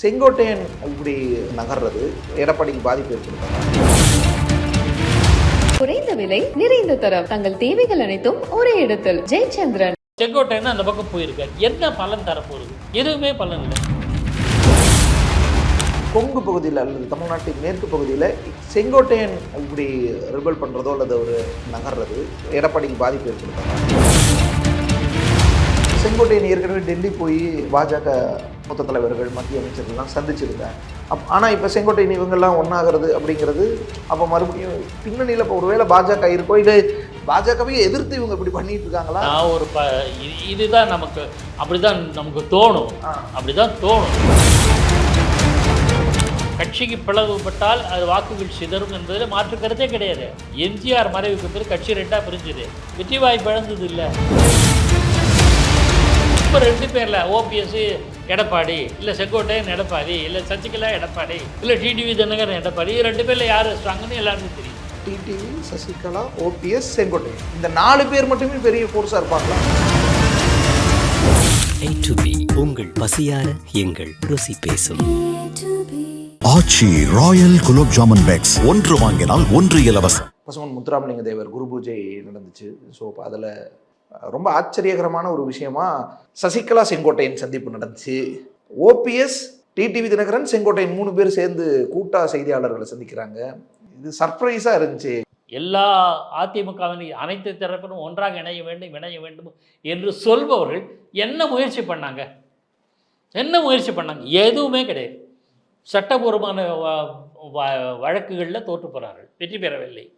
செங்கோட்டையன் இப்படி நகர்றது எடப்பாடிக்கு பாதிப்பு ஏற்படுத்தாங்க குறைந்த விலை நிறைந்த தரம். தங்கள் தேவைகள் அனைத்தும் ஒரே இடத்தில். ஜெயச்சந்திரன். செங்கோட்டைன்னு அந்த பக்கம் போயிருக்காரு. என்ன பலன் தரப்போகுது? எதுவுமே பலன் இல்லை. கொங்கு பகுதியில் அல்லது தமிழ்நாட்டின் மேற்கு பகுதியில் செங்கோட்டையன் இப்படி ரிபல் பண்ணுறதோ அல்லது ஒரு நகர்றது எடப்பாடிக்கு பாதிப்பு ஏற்படுத்தாங்க செங்கோட்டையன் ஏற்கனவே டெல்லி போய் பாஜக மூத்த தலைவர்கள் மத்திய அமைச்சர்கள்லாம் சந்திச்சிருந்தேன். அப் ஆனால் இப்போ செங்கோட்டையன் இவங்கெல்லாம் ஒன்றாகிறது அப்படிங்கிறது அப்போ மறுபடியும் பின்னணியில் இப்போ ஒருவேளை பாஜக இருக்கோ இல்லை பாஜகவே எதிர்த்து இவங்க இப்படி பண்ணிட்டு இருக்காங்களா நான் ஒரு ப இது- இதுதான் நமக்கு அப்படிதான் நமக்கு தோணும். அப்படிதான் தோணும். கட்சிக்கு பிளவுபட்டால் அது வாக்குகள் சிதறும் என்பதில் மாற்று கருத்தே கிடையாது. எம்ஜிஆர் மறைவுக்கு பிறகு கட்சி ரெண்டா பிரிஞ்சுது. வெற்றி வாய்ப்பு இழந்தது இல்லை இப்போ ரெண்டு பேரில் ஓபிஎஸ் எடப்பாடி இல்லை செங்கோட்டையன் எடப்பாடி இல்லை சசிகலா எடப்பாடி இல்லை டிடிவி தினகரன் எடப்பாடி ரெண்டு பேரில் யார் ஸ்ட்ராங்குன்னு எல்லாருக்கும் தெரியும். டிடிவி சசிகலா ஓபிஎஸ் செங்கோட்டையன் இந்த நாலு பேர் மட்டுமே பெரிய ஃபோர்ஸாக இருப்பாங்களா A to B உங்கள் பசியார எங்கள் ருசி பேசும். ஆச்சி ராயல் குலோப் ஜாமுன் பேக்ஸ் ஒன்று வாங்கினால் ஒன்று இலவசம். பசுமன் முத்துராமலிங்க தேவர் குரு பூஜை நடந்துச்சு ஸோ அதில் ரொம்ப ஆச்சரியகரமான ஒரு விஷயமா சசிகலா செங்கோட்டையன் சந்திப்பு நடந்துச்சு. ஓபிஎஸ் டிடிவி தினகரன் செங்கோட்டையன் மூணு பேர் சேர்ந்து கூட்டா செய்தியாளர்களை சந்திக்கிறாங்க. இது சர்ப்ரைஸாக இருந்துச்சு. எல்லா அதிமுகவின் அனைத்து தரப்பிலும் ஒன்றாக இணைய வேண்டும் இணைய வேண்டும் என்று சொல்பவர்கள் என்ன முயற்சி பண்ணாங்க? என்ன முயற்சி பண்ணாங்க? எதுவுமே கிடையாது. சட்டபூர்வமான வ- வ- வழக்குகளில் தோற்று போகிறார்கள் வெற்றி பெறவில்லை.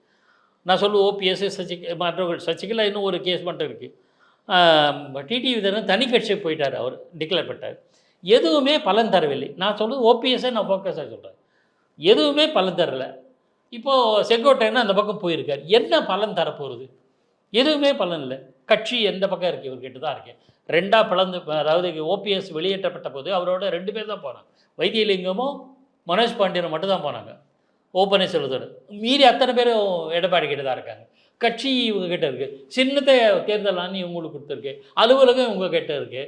நான் சொல்லுவேன் ஓபிஎஸ் சசி மற்றவர்கள் சசிகலா இன்னும் ஒரு கேஸ் மட்டும் இருக்குது டிடி விதரன் தனி கட்சி போயிட்டார் அவர் டிக்ளேர் பண்ணிட்டார். எதுவுமே பலன் தரவில்லை. நான் சொல்லுவது ஓபிஎஸ்ஸை நான் ஃபோக்கஸாக சொல்கிறேன் எதுவுமே பலன் தரல. இப்போது செங்கோட்டையன் அந்த பக்கம் போயிருக்கார்? என்ன பலன் தரப்போகிறது எதுவுமே பலன் இல்லை. கட்சி எந்த பக்கம் இருக்குது இவர்கிட்ட தான் இருக்கேன். ரெண்டாக பிளந்து அதாவது ஓபிஎஸ் வெளியேற்றப்பட்ட போது அவரோட ரெண்டு பேர் தான் போனாங்க. வைத்தியலிங்கமும் மனோஜ் பாண்டியனும் மட்டும் தான் போனாங்க. ஓப்பனே பன்னீர்செல்வத்தோட மீறி அத்தனை பேரும் எடப்பாடி கிட்ட தான் இருக்காங்க. கட்சி இவங்க கிட்ட இருக்குது சின்னத்தை தேர்தலான்னு இவங்களுக்கு கொடுத்துருக்கு. அலுவலகம் இவங்க கிட்ட இருக்குது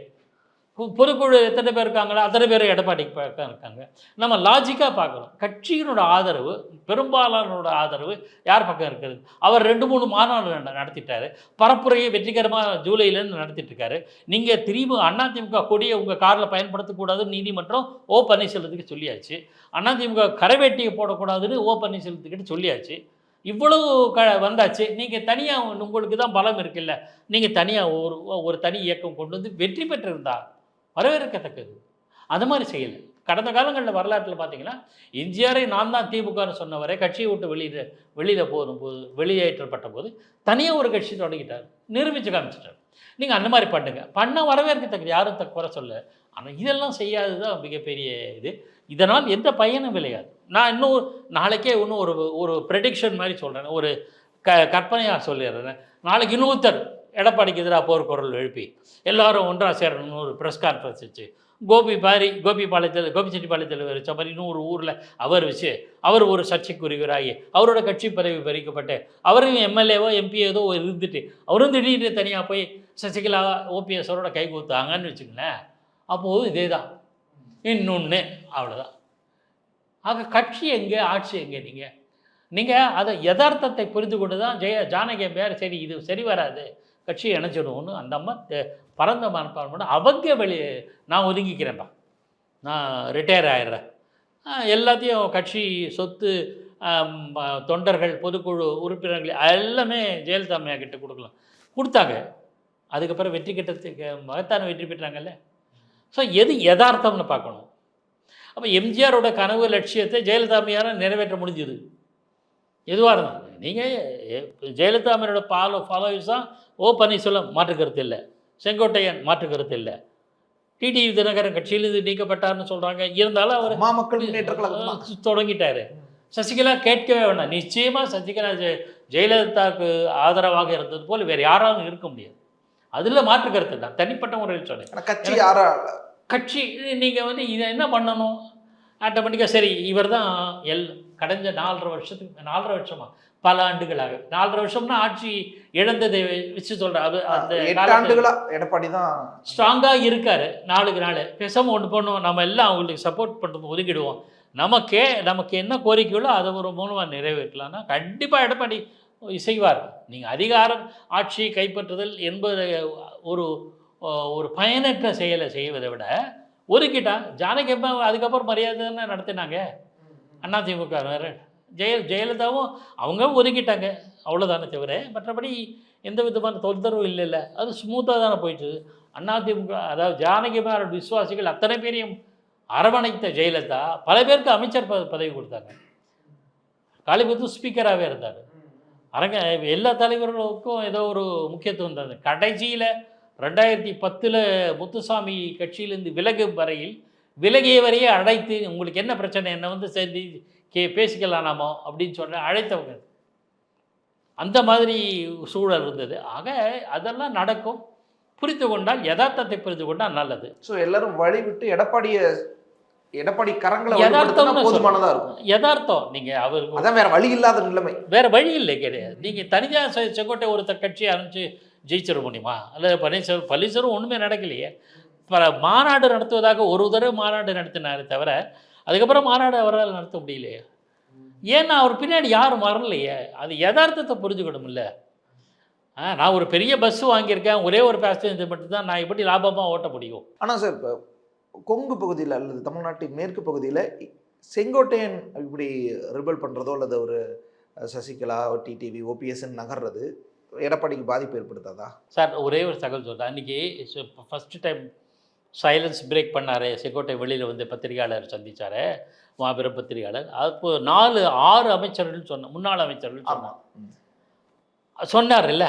பொதுக்குழு எத்தனை பேர் இருக்காங்களோ அத்தனை பேர் எடப்பாடிக்கு தான் இருக்காங்க. நம்ம லாஜிக்காக பார்க்கணும். கட்சியினோட ஆதரவு பெரும்பாலானோட ஆதரவு யார் பக்கம் இருக்கிறது அவர் ரெண்டு மூணு மாநாடு நடத்திட்டார் நடத்திட்டாரு. பரப்புரையை வெற்றிகரமாக ஜூலையிலேருந்து நடத்திட்டு இருக்காரு நீங்கள் திரும்பி அதிமுக கொடியை உங்கள் காரில் பயன்படுத்தக்கூடாதுன்னு நீதிமன்றம் ஓ பன்னீர்செல்வத்துக்கு சொல்லியாச்சு. அதிமுக கரைவேட்டியை போடக்கூடாதுன்னு ஓ பன்னீர்செல்வத்துக்கிட்ட சொல்லியாச்சு. இவ்வளவு க வந்தாச்சு. நீங்கள் தனியாக உங்களுக்கு தான் பலம் இருக்குல்ல. நீங்கள் தனியாக ஒரு ஒரு தனி இயக்கம் கொண்டு வந்து வெற்றி பெற்றிருந்தா வரவேற்கத்தக்கது. அது மாதிரி செய்யலை. கடந்த காலங்களில் வரலாற்றில் பார்த்தீங்கன்னா எம்ஜிஆரை நான் தான் திமுகன்னு சொன்னவரை கட்சியை விட்டு வெளியில் வெளியில் போதும் போது வெளியேற்றப்பட்ட போது தனியாக ஒரு கட்சி தொடங்கிட்டார். நிரூபித்து காமிச்சிட்டார். நீங்கள் அந்த மாதிரி பண்ணுங்க. பண்ணால் வரவேற்கத்தக்கது. யாரும் த குறை சொல்ல. ஆனால் இதெல்லாம் செய்யாதது தான் மிகப்பெரிய இது. இதனால் எந்த பயனும் விளையாது. நான் இன்னும் நாளைக்கே இன்னும் ஒரு ஒரு ப்ரெடிக்ஷன் மாதிரி சொல்கிறேன் ஒரு க கற்பனையாக சொல்லிடுறேன். நாளைக்கு இன்னொருத்தர் எடப்பாடிக்கு எதிராக போர்க்குரல் எழுப்பி எல்லாரும் ஒன்றாக சேரணும்னு ஒரு ப்ரெஸ் கான்ஃபரன்ஸ் வச்சு கோபி பாரி கோபிபாளையத்தில் கோபிச்செட்டிப்பாளையத்தில் வச்ச மாதிரி இன்னும் ஒரு ஊரில் அவர் வச்சு அவர் ஒரு சர்ச்சைக்குரியவராகி அவரோட கட்சி பதவி பறிக்கப்பட்டு அவரும் எம்எல்ஏவோ எம்பி ஏதோ இருந்துட்டு அவரும் திடீர்னு தனியாக போய் சசிகலா ஓபிஎஸ்வரோட கை கொடுத்தாங்கன்னு வச்சுக்கங்களேன். அப்போது இதே தான் இன்னொன்று அவ்வளோதான் ஆக கட்சி எங்கே ஆட்சி எங்கே நீங்கள் நீங்கள் அதை யதார்த்தத்தை புரிந்து கொண்டு தான் ஜெய ஜானகி பேர் சரி இது சரி வராது. கட்சியை இணைச்சிடுவோன்னு அந்த அம்மா பரந்த மனப்பான்மை அவங்க வெளி நான் ஒதுங்கிக்கிறேன்ப்பா நான் ரிட்டையர் ஆயிடுறேன். எல்லாத்தையும் கட்சி சொத்து தொண்டர்கள் பொதுக்குழு உறுப்பினர்கள் எல்லாமே ஜெயலலிதா கிட்ட கொடுக்கலாம். கொடுத்தாங்க. அதுக்கப்புறம் வெற்றி கிட்டத்துக்கு மகத்தான வெற்றி பெற்றாங்கல்ல. ஸோ எது யதார்த்தம்னு பார்க்கணும். அப்போ எம்ஜிஆரோட கனவு லட்சியத்தை ஜெயலலிதா நிறைவேற்ற முடிஞ்சுது. எதுவாக இருந்தாலும் நீங்கள் ஜெயலலிதா அம்மையோட ஃபாலோ ஃபாலோவர்ஸ் தான் ஓ பன்னீர்செல்வம் மாற்று கருத்து இல்லை. செங்கோட்டையன் மாற்று கருத்து இல்லை டிடி தினகரன் கட்சியிலிருந்து நீக்கப்பட்டார்னு சொல்கிறாங்க இருந்தாலும் அவர் அம்மா மக்கள் முன்னேற்ற கழகம் தான். அஹ் தொடங்கிட்டாரு. சசிகலா கேட்கவே வேண்டாம் நிச்சயமாக சசிகலா ஜெயலலிதாவுக்கு ஆதரவாக இருந்தது போல் வேறு யாராலும் இருக்க முடியாது. அதில் மாற்று கருத்து தான். தனிப்பட்ட முறையில் சொன்னேன். கட்சி யாரா? கட்சி நீங்கள் வந்து இதை என்ன பண்ணணும்? ஆட்டோமேட்டிக்காக சரி இவர் தான் எல் கடந்த நாலரை வருஷத்துக்கு நாலரை வருஷமா? பல ஆண்டுகளாக. நாலரை வருஷம்னா ஆட்சி இழந்ததை வச்சு சொல்கிறேன் அது அந்த எட்டு காலத்துல- ஆண்டுகளா? எடப்பாடி தான் ஸ்ட்ராங்காக இருக்காரு நாளுக்கு நாள். பேசாமல் ஒன்று பண்ணுவோம் நம்ம எல்லாம் அவங்களுக்கு சப்போர்ட் பண்ணுறது ஒதுக்கிடுவோம். நமக்கே நமக்கு என்ன கோரிக்கைகளோ அதை ஒரு மூலமாக நிறைவேற்றலாம்னா கண்டிப்பாக எடப்பாடி செய்வார் நீங்கள் அதிகாரம் ஆட்சியை கைப்பற்றுதல் என்பது ஒரு ஒரு பயனற்ற செயலை செய்வதை விட ஒதுக்கிட்டா ஜானகி அம்மா அதுக்கப்புறம் மரியாதைன்னு நடத்தினாங்க. அதிமுக வேறு. ஜெய ஜெயலலிதாவும் அவங்க ஒதுக்கிட்டாங்க அவ்வளோதானே தவிர மற்றபடி எந்த விதமான தொந்தரவும் இல்லைல்ல. அது ஸ்மூத்தாக தானே போயிட்டு அதிமுக அதாவது ஜானகி அம்மா விசுவாசிகள் அத்தனை பேரையும் அரவணைத்த ஜெயலலிதா பல பேருக்கு அமைச்சர் ப- பதவி கொடுத்தாங்க. காளிபத்து ஸ்பீக்கராகவே இருந்தார். அரங்க எல்லா தலைவர்களுக்கும் ஏதோ ஒரு முக்கியத்துவம் தந்தது. கடைசியில் ரெண்டாயிரத்தி பத்தில் முத்துசாமி கட்சியிலேருந்து விலகும் வரையில் விலகியவரையே அழைத்து உங்களுக்கு என்ன பிரச்சனை? என்ன வந்து சேர்ந்து கே பேசிக்கலாம் நாமோ அப்படின்னு சொன்ன அழைத்தவங்க. அந்த மாதிரி சூழல் இருந்தது. ஆக அதெல்லாம் நடக்கும். புரிந்து கொண்டால் யதார்த்தத்தை புரிந்து கொண்டால் நல்லது. ஸோ எல்லாரும் வழி விட்டு எடப்பாடிய எடப்பாடி கரங்களை யதார்த்தம்னு வலுப்படுத்தினா போதுமானதா இருக்கும். யதார்த்தம். நீங்கள் அவருக்கு அதான் வேற வழி இல்லாத நிலைமை. வேற வழி இல்லை கிடையாது. நீங்கள் தனியாக செங்கோட்டை ஒருத்தர் கட்சியை அனுப்பிச்சு ஜெயிச்சிட முடியுமா அல்லது பன்னீர்செல்வம் பன்னீர்செல்வம் ஒன்றுமே நடக்கலையே. பல மாநாடு நடத்துவதாக ஒரு தடவை மாநாடு நடத்தினாரே தவிர அதுக்கப்புறம் மாநாடு அவரால் நடத்த முடியலையே. ஏன்னா அவர் பின்னாடி யாரும் வரலையே. அது யதார்த்தத்தை புரிஞ்சுக்கணும்ல ஆ நான் ஒரு பெரிய பஸ் வாங்கியிருக்கேன். ஒரே ஒரு பேசஞ்சர் மட்டும்தான் நான் எப்படி லாபமாக ஓட்ட முடியும்? ஆனால் சார் இப்போ கொங்கு பகுதியில் அல்லது தமிழ்நாட்டின் மேற்கு பகுதியில் செங்கோட்டையன் இப்படி ரிபல் பண்ணுறதோ அல்லது ஒரு சசிகலா டிடிவி ஓபிஎஸ்ன்னு நகர்றது எடப்பாடிக்கு பாதிப்பு ஏற்படுத்தாதா? சார் ஒரே ஒரு தகவல் சொல்கிறேன் அன்றைக்கி ஃபஸ்ட்டு டைம் சைலன்ஸ் பிரேக் பண்ணார் செங்கோட்டை வெளியில் வந்து பத்திரிகையாளர் சந்திச்சாரு மாபெரும் பத்திரிகையாளர். அப்போ நாலு ஆறு அமைச்சர்கள் சொன்ன முன்னாள் அமைச்சர்கள் சொன்னார் சொன்னார் இல்ல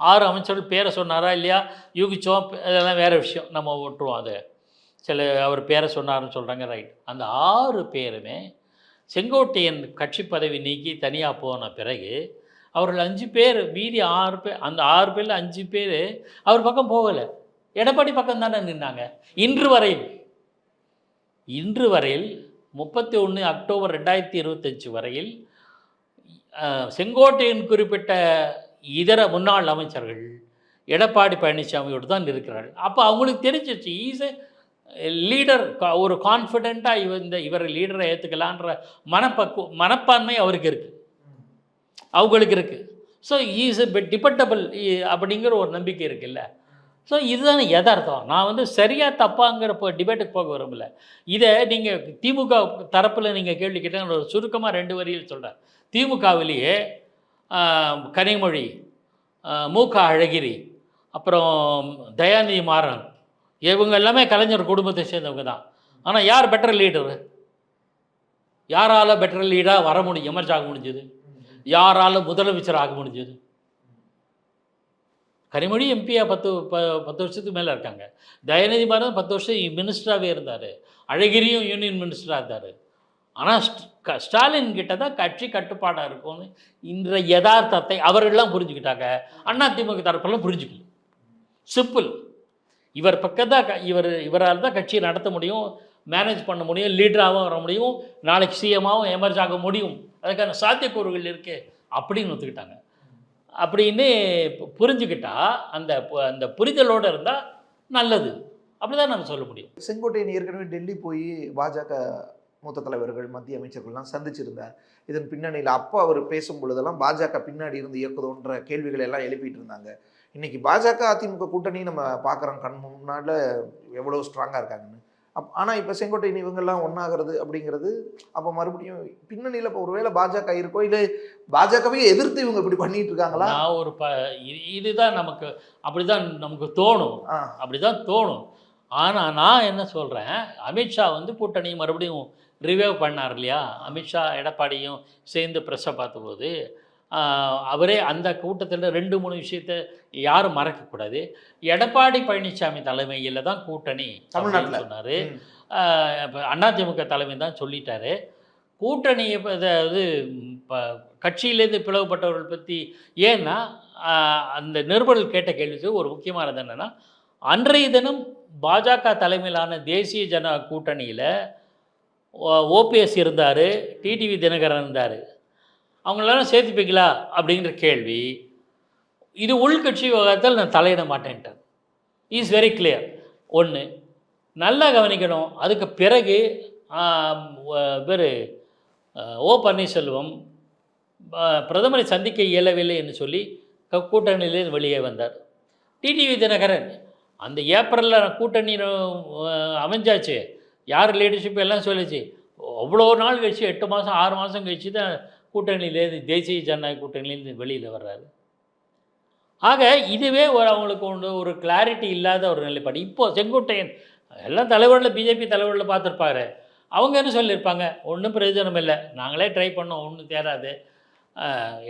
ஆறு அமைச்சர்கள் பேரை சொன்னாரா இல்லையா? யூகிச்சோம் அதெல்லாம் வேறு விஷயம். நம்ம விட்டுருவோம் அது. சில அவர் பேரை சொன்னாருன்னு சொல்கிறாங்க ரைட் அந்த ஆறு பேருமே செங்கோட்டையன் கட்சி பதவி நீக்கி தனியாக போன பிறகு அவர்கள் அஞ்சு பேர் மீதி ஆறு பேர் அந்த ஆறு பேரில் அஞ்சு பேர் அவர் பக்கம் போகலை. எடப்பாடி பக்கம் தானே நின்னாங்க. இன்று வரையில் இன்று வரையில் முப்பத்தி ஒன்று அக்டோபர் ரெண்டாயிரத்தி இருபத்தஞ்சு வரையில் செங்கோட்டையின் செங்கோட்டையன் குறிப்பிட்ட இதர முன்னாள் அமைச்சர்கள் எடப்பாடி பழனிசாமியோடு தான் இருக்கிறார்கள். அப்போ அவங்களுக்கு தெரிஞ்சிச்சு ஈஸ் லீடர் ஒரு கான்ஃபிடெண்ட்டாக இவ இந்த இவர் லீடரை ஏற்றுக்கலான்ற மனப்பக்கு மனப்பான்மை அவருக்கு இருக்குது அவங்களுக்கு இருக்குது ஸோ ஈஸ் டிபெண்டபிள் அப்படிங்கிற ஒரு நம்பிக்கை இருக்குல்ல. ஸோ இதுதான் யதார்த்தம். நான் வந்து சரியாக தப்பாங்கிற இப்போ டிபேட்டுக்கு போக விரும்பல. இதை நீங்கள் திமுக தரப்பில் நீங்கள் கேள்வி கேட்டால் ஒரு சுருக்கமாக ரெண்டு வரியில் சொல்கிறேன் திமுகவிலேயே கனிமொழி மூக்க அழகிரி அப்புறம் தயாநிதி மாறன் இவங்க எல்லாமே கலைஞர் குடும்பத்தை சேர்ந்தவங்க தான். ஆனால் யார் பெட்டர் லீடரு யாரால் பெட்டர் லீடாக வர முடியும்? எமர்ஜ் ஆக முடிஞ்சது? யாரால் முதலமைச்சர் ஆக முடிஞ்சது கனிமொழி எம்பியாக பத்து ப பத்து வருஷத்துக்கு மேலே இருக்காங்க. தயாநிதி மாறன் பத்து வருஷம் மினிஸ்டராகவே இருந்தார். அழகிரியும் யூனியன் மினிஸ்டராக இருந்தார். ஆனால் க ஸ்டாலின் கிட்ட தான் கட்சி கட்டுப்பாடாக இருக்கும்னு இந்த யதார்த்தத்தை அவர்கள்லாம் புரிஞ்சுக்கிட்டாங்க. அண்ணா திமுக தரப்பெல்லாம் புரிஞ்சுக்கல. சிம்பிள் இவர் பக்கம் தான் க- இவர் இவரால் தான் கட்சியை நடத்த முடியும் மேனேஜ் பண்ண முடியும் லீடராகவும் வர முடியும் நாளைக்கு சிஎம்மாகவும் எமர்ஜ் ஆக முடியும். அதுக்கான சாத்தியக்கூறுகள் இருக்கே அப்படின்னு ஒத்துக்கிட்டாங்க. அப்படின்னு பு- புரிஞ்சுக்கிட்டா அந்த அந்த புரிதலோடு இருந்தால் நல்லது. அப்படி தான் நம்ம சொல்ல முடியும். செங்கோட்டையன் ஏற்கனவே டெல்லி போய் பாஜக மூத்த தலைவர்கள் மத்திய அமைச்சர்கள்லாம் சந்திச்சிருந்தார். இதன் பின்னணியில் அப்போ அவர் பேசும் பொழுதெல்லாம் பாஜக பின்னாடி இருந்து இயக்குதோன்ற கேள்விகளை எல்லாம் எழுப்பிட்டு இருந்தாங்க. இன்னைக்கு பாஜக அதிமுக கூட்டணி நம்ம பார்க்குறோம் கண் முன்னால் எவ்வளோ ஸ்ட்ராங்காக இருக்காங்கன்னு. அப் ஆனால் இப்போ செங்கோட்டையன் இவங்கெல்லாம் ஒன்றாகிறது அப்படிங்கிறது அப்போ மறுபடியும் பின்னணியில் இப்போ ஒருவேளை பாஜக இருக்கோ இல்லை பாஜகவே எதிர்த்து இவங்க இப்படி பண்ணிட்டு இருக்காங்களா? நான் ஒரு ப இது- இதுதான் நமக்கு அப்படி தான் நமக்கு தோணும். ஆ. அப்படி தான் தோணும். ஆனால் நான் என்ன சொல்கிறேன் அமித்ஷா வந்து கூட்டணி மறுபடியும் ரிவைவ் பண்ணார் இல்லையா? அமித்ஷா எடப்பாடியும் சேர்ந்து ப்ரெஸ்ஸை பார்த்தபோது அவரே அந்த கூட்டத்தில் ரெண்டு மூணு விஷயத்தை யாரும் மறக்கக்கூடாது எடப்பாடி பழனிசாமி தலைமையில் தான் கூட்டணி தமிழ்நாட்டுல. சொன்னார். அதிமுக தலைமை தான் சொல்லிட்டாரு கூட்டணி இப்ப அதாவது இப்போ கட்சியிலேருந்து பிளவுபட்டவர்கள் பற்றி ஏன்னா அந்த நிருபர்கள் கேட்ட கேள்விக்கு ஒரு முக்கியமானது என்னென்னா அன்றைய தினம் பாஜக தலைமையிலான தேசிய ஜன கூட்டணியில் ஓபிஎஸ் இருந்தார் டிடிவி தினகரன் இருந்தார் அவங்களெல்லாம் சேர்த்துப்பீங்களா? அப்படிங்கிற கேள்வி. இது உள்கட்சி விவகாரத்தில் நான் தலையிட மாட்டேன்ட்டேன் இஸ் வெரி கிளியர் ஒன்று நல்லா கவனிக்கணும். அதுக்கு பிறகு பேர் ஓ பன்னீர்செல்வம் பிரதமரை சந்திக்க இயலவில்லை என்று சொல்லி க- கூட்டணியிலிருந்து வெளியே வந்தார். டிடிவி தினகரன் அந்த ஏப்ரலில் கூட்டணி அமைஞ்சாச்சு. யார் லீடர்ஷிப் எல்லாம் சொல்லிச்சு. அவ்வளோ நாள் கழிச்சு எட்டு மாதம் ஆறு மாதம் கழிச்சு தான் கூட்டணியிலேருந்து தேசிய ஜனநாயக கூட்டணியிலேருந்து வெளியில் வர்றாரு. ஆக இதுவே ஒரு அவங்களுக்கு ஒன்று ஒரு கிளாரிட்டி இல்லாத ஒரு நிலைப்பாடு. இப்போது செங்கோட்டையன் எல்லாம் தலைவரில் பிஜேபி தலைவரில் பார்த்துருப்பாரு. அவங்க என்ன சொல்லியிருப்பாங்க? ஒன்றும் பிரயோஜனம் இல்லை. நாங்களே ட்ரை பண்ணோம் ஒன்றும் தேராது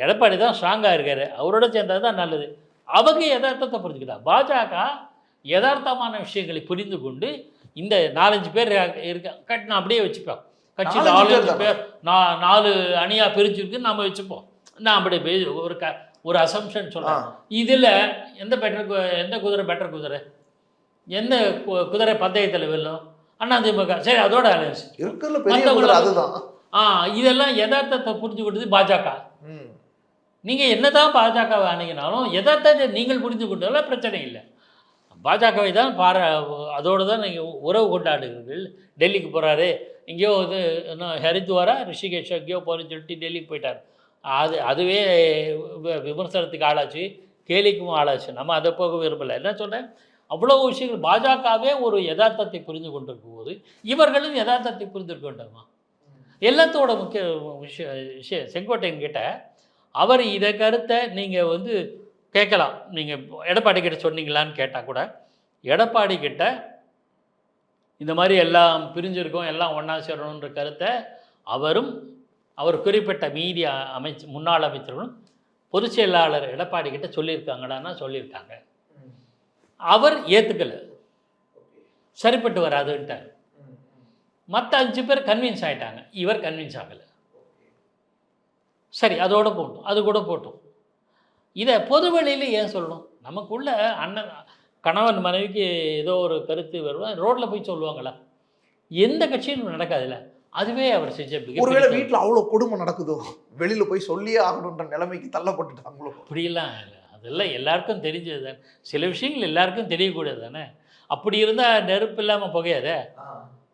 எடப்பாடி தான் ஸ்ட்ராங்காக இருக்கார். அவரோட சேர்ந்தது தான் நல்லது. அவங்க யதார்த்தத்தை புரிஞ்சுக்கிட்டா பாஜக யதார்த்தமான விஷயங்களை புரிந்து கொண்டு இந்த நாலஞ்சு பேர் இருக்க கட் நான் அப்படியே வச்சுப்பேன் கட்சி நாலஞ்சு பேர் நாலஞ்சு தானா? பேர் நா நாலு அணியாக பிரிஞ்சிருக்கு நம்ம வச்சுப்போம். நான் அப்படி பே- ஒரு க ஒரு அசம்ஷன் சொல்கிறேன் இதில் எந்த பெட்டர் எந்த குதிரை பெட்டர் குதிரை? எந்த குதிரை பந்தயத்தில் வெல்லும்? அண்ணா திமுக. சரி அதோட அலையன்ஸ். அதுதான். ஆ இதெல்லாம் யதார்த்தத்தை புரிஞ்சு கொண்டது பாஜக. நீங்கள் என்னதான் பாஜகவை அணுகினாலும் யதார்த்தத்தை நீங்கள் புரிந்து கொண்டாலும் பிரச்சனை இல்லை. பாஜகவை தான் பார அதோடு தான் நீங்கள் உறவு கொண்டாடுகிறீர்கள். டெல்லிக்கு போகிறாரு எங்கேயோ இது இன்னும் ஹரித்வாரா ரிஷிகேஷ் எங்கேயோ போகிறேன்னு சொல்லிட்டு டெல்லிக்கு போயிட்டார். அது அதுவே வி- விமர்சனத்துக்கு ஆளாச்சு கேலிக்கும் ஆளாச்சு. நம்ம அதை போக விரும்பலை. என்ன சொல்கிறேன் அவ்வளோ விஷயங்கள் பாஜகவே ஒரு யதார்த்தத்தை புரிந்து கொண்டிருக்கும் போது இவர்களும் யதார்த்தத்தை புரிந்து வேண்டாமா? எல்லாத்தோட முக்கிய விஷயம் விஷயம் செங்கோட்டையன் கிட்ட அவர் இதை கருத்தை நீங்கள் வந்து கேட்கலாம். நீங்கள் எடப்பாடி கிட்ட சொன்னீங்களான்னு கேட்டால் கூட எடப்பாடி கிட்ட இந்த மாதிரி எல்லாம் பிரிஞ்சிருக்கோம் எல்லாம் ஒன்றா சேரணுன்ற கருத்தை அவரும் அவர் குறிப்பிட்ட மீதி அமைச்ச அமைச்சு முன்னாள் அமைச்சர்களும் பொதுச் செயலாளர் எடப்பாடி கிட்ட சொல்லியிருக்காங்கடான்னா சொல்லியிருக்காங்க. அவர் ஏற்றுக்கலை சரிப்பட்டு வராதுன்ட்டார். மற்ற அஞ்சு பேர் கன்வின்ஸ் ஆகிட்டாங்க இவர் கன்வின்ஸ் ஆகலை. சரி அதோடு போட்டோம். அது கூட போட்டோம். இதை பொதுவெளியில் ஏன் சொல்லணும்? நமக்குள்ள அண்ணன் கணவன் மனைவிக்கு ஏதோ ஒரு கருத்து வருவா ரோட்டில் போய் சொல்லுவாங்களா எந்த கட்சியிலும் நடக்காதுல்ல. அதுவே அவர் செஞ்ச ஒருவேளை தவறு. வீட்ல அவ்வளவு கொடுமை நடக்குதோ? வெளியில போய் சொல்லியே ஆகணுன்ற நிலைமைக்கு தள்ளப்பட்டுட்டாங்களோ? அப்படிலாம் அதெல்லாம் எல்லாருக்கும் தெரிஞ்சது தானே சில விஷயங்கள் எல்லாருக்கும் தெரியக்கூடாது தானே அப்படி இருந்தால் நெருப்பு இல்லாமல் புகையாதே?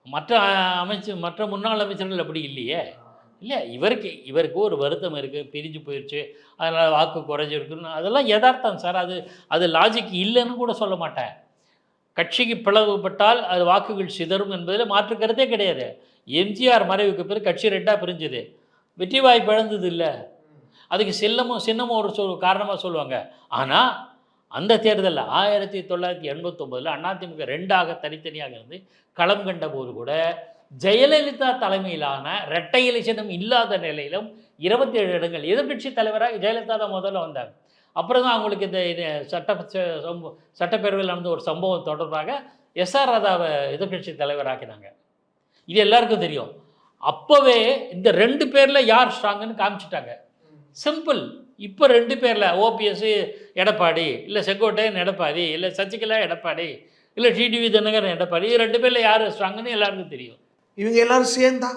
மற்ற அஹ், அமைச்சு மற்ற முன்னாள் அமைச்சர்கள் அப்படி இல்லையே? இல்லை இவருக்கு இவருக்கு ஒரு வருத்தம் இருக்குது பிரிஞ்சு போயிடுச்சு அதனால் வாக்கு குறைஞ்சிருக்குன்னு. அதெல்லாம் யதார்த்தம் சார். அது அது லாஜிக் இல்லைன்னு கூட சொல்ல மாட்டேன். கட்சிக்கு பிளவுபட்டால் அது வாக்குகள் சிதறும் என்பதில் மாற்று கருத்தே கிடையாது. எம்ஜிஆர் மறைவுக்கு பிறகு கட்சி ரெண்டாக பிரிஞ்சுது. வெற்றி வாய்ப்பு இழந்தது இல்லை. அதுக்கு சின்னமும் சின்னமும் ஒரு சொல் காரணமாக சொல்லுவாங்க. ஆனால் அந்த தேர்தலில் ஆயிரத்தி தொள்ளாயிரத்தி எண்பத்தொம்போதில் அதிமுக ரெண்டாக தனித்தனியாக இருந்து களம் கண்ட போது கூட ஜெயலலிதா தலைமையிலான இரட்டை இலை சின்னம் இல்லாத நிலையிலும் இருபத்தி ஏழு இடங்கள் எதிர்கட்சி தலைவராக ஜெயலலிதா தான் முதல்ல வந்தாங்க அப்புறம் தான் அவங்களுக்கு இந்த இது சட்ட சம்ப- சட்டப்பேரவையில் நடந்த ஒரு சம்பவம் தொடர்பாக எஸ்ஆர் ராதாவை எதிர்கட்சி தலைவராக்கினாங்க. இது எல்லாருக்கும் தெரியும். அப்போவே இந்த ரெண்டு பேரில் யார் ஸ்ட்ராங்குன்னு காமிச்சிட்டாங்க. சிம்பிள். இப்போ ரெண்டு பேரில் ஓபிஎஸ் எடப்பாடி இல்லை செங்கோட்டையன் எடப்பாடி இல்லை சசிகலா எடப்பாடி இல்லை டிடிவி தினகரன் எடப்பாடி இது ரெண்டு பேரில் யார் ஸ்ட்ராங்குன்னு எல்லாருக்கும் தெரியும். இவங்க எல்லாரும் சேர்ந்தா?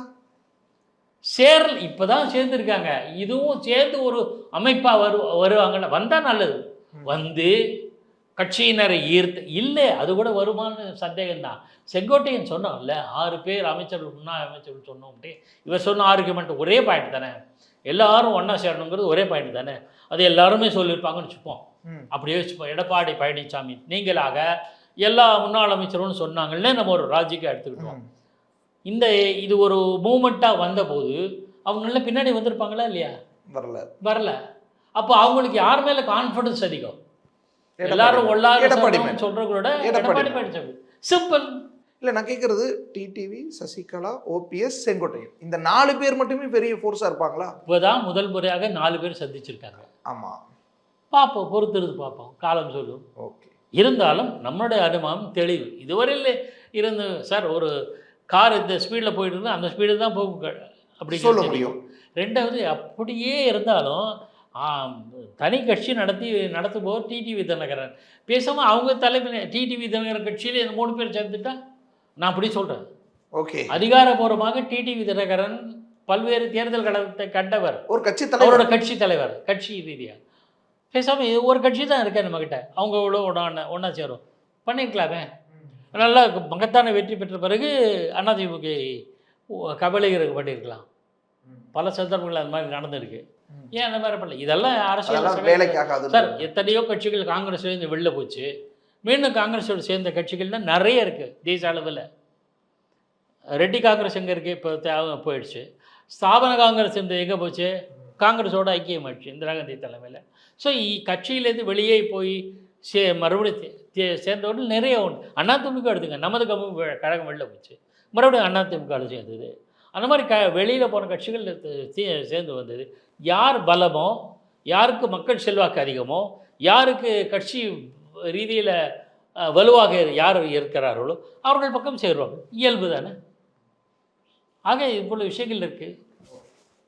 சேரல் இப்போ தான் சேர்ந்துருக்காங்க. இதுவும் சேர்ந்து ஒரு அமைப்பாக வரு வருவாங்கல்ல வந்தால் நல்லது. வந்து கட்சியினரை ஈர்த்து இல்லை அது கூட வருமானு சந்தேகம்தான். செங்கோட்டையன் சொன்னோம்ல ஆறு பேர் அமைச்சர்கள் முன்னாள் அமைச்சர்கள் சொன்னோம்ட்டு. இவர் சொன்ன ஆர்குமெண்ட் ஒரே பாயிண்ட் தானே. எல்லாரும் ஒன்றா சேரணுங்கிறது ஒரே பாயிண்ட் தானே. அது எல்லாருமே சொல்லியிருப்பாங்கன்னு வச்சுப்போம். அப்படியே வச்சுப்போம். எடப்பாடி பழனிசாமி நீங்களாக எல்லா முன்னாள் அமைச்சரும் சொன்னாங்கன்னே நம்ம ஒரு ராஜிக்காக எடுத்துக்கிட்டோம். இந்த இது ஒரு மூமெண்ட்டாக வந்தபோது அவங்களாம் பின்னாடி வந்திருப்பாங்களா இல்லையா? வரல. வரல. அப்போ அவங்களுக்கு யார் மேலே கான்ஃபிடன்ஸ் அதிகம்? எல்லாரும். ஒல்லாரும். சொல்றவங்களோட எடப்பாடி. பழனிசாமி சிம்பிள் இல்ல நான் கேட்கறது டிடிவி சசிகலா ஓபிஎஸ் செங்கோட்டையன். இந்த நாலு பேர் மட்டுமே பெரிய ஃபோர்ஸா இருப்பாங்களா? இப்போதான் முதல் முறையாக நாலு பேர் சந்திச்சிருக்காங்க. ஆமா. பார்ப்போம் பொறுத்திருந்து பார்ப்போம். காலம் சொல்லும். ஓகே. இருந்தாலும் நம்மளுடைய அனுமானம் தெளிவு. இதுவரையில் இருந்து சார் ஒரு கார் இந்த ஸ்பீடில் போயிட்டு இருந்தால் அந்த ஸ்பீடு தான் போகும் அப்படிங்கிறது சொல்ல. முடியும். ரெண்டாவது அப்படியே இருந்தாலும் தனி கட்சி நடத்தி நடத்துபோர் டிடிவி தினகரன். பேசாமல் அவங்க தலைமையில் டிடிவி தினகரன் கட்சியில் இந்த மூணு பேர் சேர்ந்துட்டா நான் அப்படி சொல்கிறேன் ஓகே. அதிகாரபூர்வமாக டிடிவி தினகரன் பல்வேறு தேர்தல் களத்தை கண்டவர். ஒரு கட்சி அவரோட தலைவர் கட்சி தலைவர் கட்சி ரீதியாக பேசாம இது ஒரு கட்சி தான் இருக்கேன் நம்மக்கிட்ட அவங்க இவ்வளோ ஒன்றா ஒன்றா சேரும். பண்ணியிருக்கலாமே நல்லா மகத்தான வெற்றி பெற்ற பிறகு அதிமுக கபலீகர பண்ணியிருக்கலாம். பல சந்தர்ப்பங்கள் அது மாதிரி நடந்திருக்கு. ஏன் அந்த மாதிரி பண்ணல? இதெல்லாம் அரசியல் சார் எத்தனையோ கட்சிகள் காங்கிரஸ் சேர்ந்து வெளில போச்சு. மீண்டும் காங்கிரஸோடு சேர்ந்த கட்சிகள் தான் நிறைய இருக்குது தேச அளவில். ரெட்டி காங்கிரஸ் எங்கே இருக்குது இப்போ தேவை போயிடுச்சு. ஸ்தாபன காங்கிரஸ் இந்த எங்கே போச்சு? காங்கிரஸோட ஐக்கியமாயிடுச்சு இந்திரா காந்தி தலைமையில். ஸோ கட்சியிலேருந்து வெளியே போய் சே மறுபடியும் தே- சேர்ந்தவர்கள் நிறைய உண்டு. அதிமுக எடுத்துங்க. நமது கமு கழகம் வெளில போச்சு. மறுபடியும் அதிமுக சேர்ந்தது அந்த மாதிரி க வெளியில் போன கட்சிகள் சேர்ந்து வந்தது. யார் பலமோ யாருக்கு மக்கள் செல்வாக்கு அதிகமோ யாருக்கு கட்சி ரீதியில் வலுவாக யார் இருக்கிறார்களோ அவர்கள் பக்கம் சேருவாங்க. இயல்பு தானே? ஆக இவ்வளோ விஷயங்கள் இருக்குது